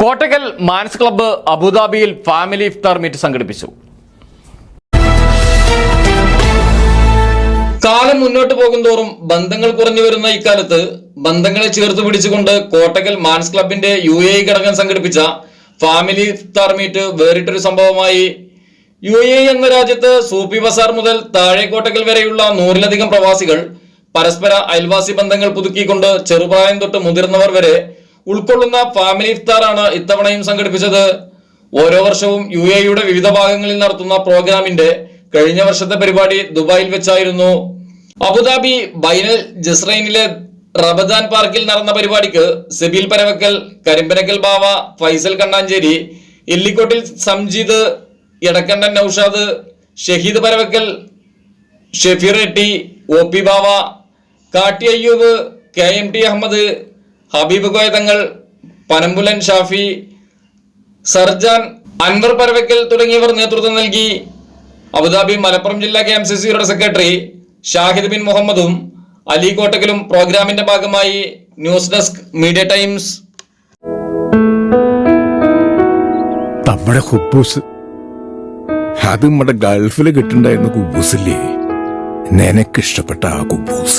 Kottakkal man's club അബുദാബിയിൽ family ഇഫ്താർ meet സംഘടിപ്പിച്ചു. കാലം മുന്നോട്ട് പോകുന്തോറും ബന്ധങ്ങൾ കുറഞ്ഞു വരുന്ന ഇക്കാലത്ത് ബന്ധങ്ങളെ ചേർത്ത് പിടിച്ചുകൊണ്ട് കോട്ടക്കൽ മാൻസ് ക്ലബിന്റെ യു എ ഘടകം സംഘടിപ്പിച്ച ഫാമിലി ഇഫ്താർ മീറ്റ് വേറിട്ടൊരു സംഭവമായി. യു എ എന്ന രാജ്യത്ത് സൂപ്പി ബസാർ മുതൽ താഴെ വരെയുള്ള നൂറിലധികം പ്രവാസികൾ പരസ്പര അയൽവാസി ബന്ധങ്ങൾ പുതുക്കിക്കൊണ്ട് ചെറുപ്രായം തൊട്ട് മുതിർന്നവർ വരെ ഉൾക്കൊള്ളുന്ന ഫാമിലി ഇഫ്താറാണ് ഇത്തവണയും സംഘടിപ്പിച്ചത്. ഓരോ വർഷവും യു എയുടെ വിവിധ ഭാഗങ്ങളിൽ നടത്തുന്ന പ്രോഗ്രാമിന്റെ കഴിഞ്ഞ വർഷത്തെ പരിപാടി ദുബായിൽ വെച്ചായിരുന്നു. അബുദാബി ബൈനൽ ജസ്റൈനിലെ റബദാൻ പാർക്കിൽ നടന്ന പരിപാടിക്ക് Sebil Paravakkal Karimpanakkal Bava Faisal Kannancheri Ellikottil Samjeed Edakkandan Naushad Shaheed Paravakkal Shefeer Reddy O P Bava Katti Ayyub K M T Ahammed Habeeb Koyathangal Panambulan Shafi Sarjan Anwar Paravakkal തുടങ്ങിയവർ നേതൃത്വം നൽകി. Abu Dhabi Malappuram ജില്ലാ K M C സിയുടെ secretary Shahid Bin മുഹമ്മദും അലി കോട്ടക്കലും പ്രോഗ്രാമിന്റെ ഭാഗമായി news desk media times. നമ്മുടെ ഹുബൂസ്. അത് നമ്മുടെ ഗൾഫിൽ കിട്ടുണ്ടായിരുന്ന കുബൂസില്ലേ? നിനക്കിഷ്ടപ്പെട്ട ആ കുബൂസ്.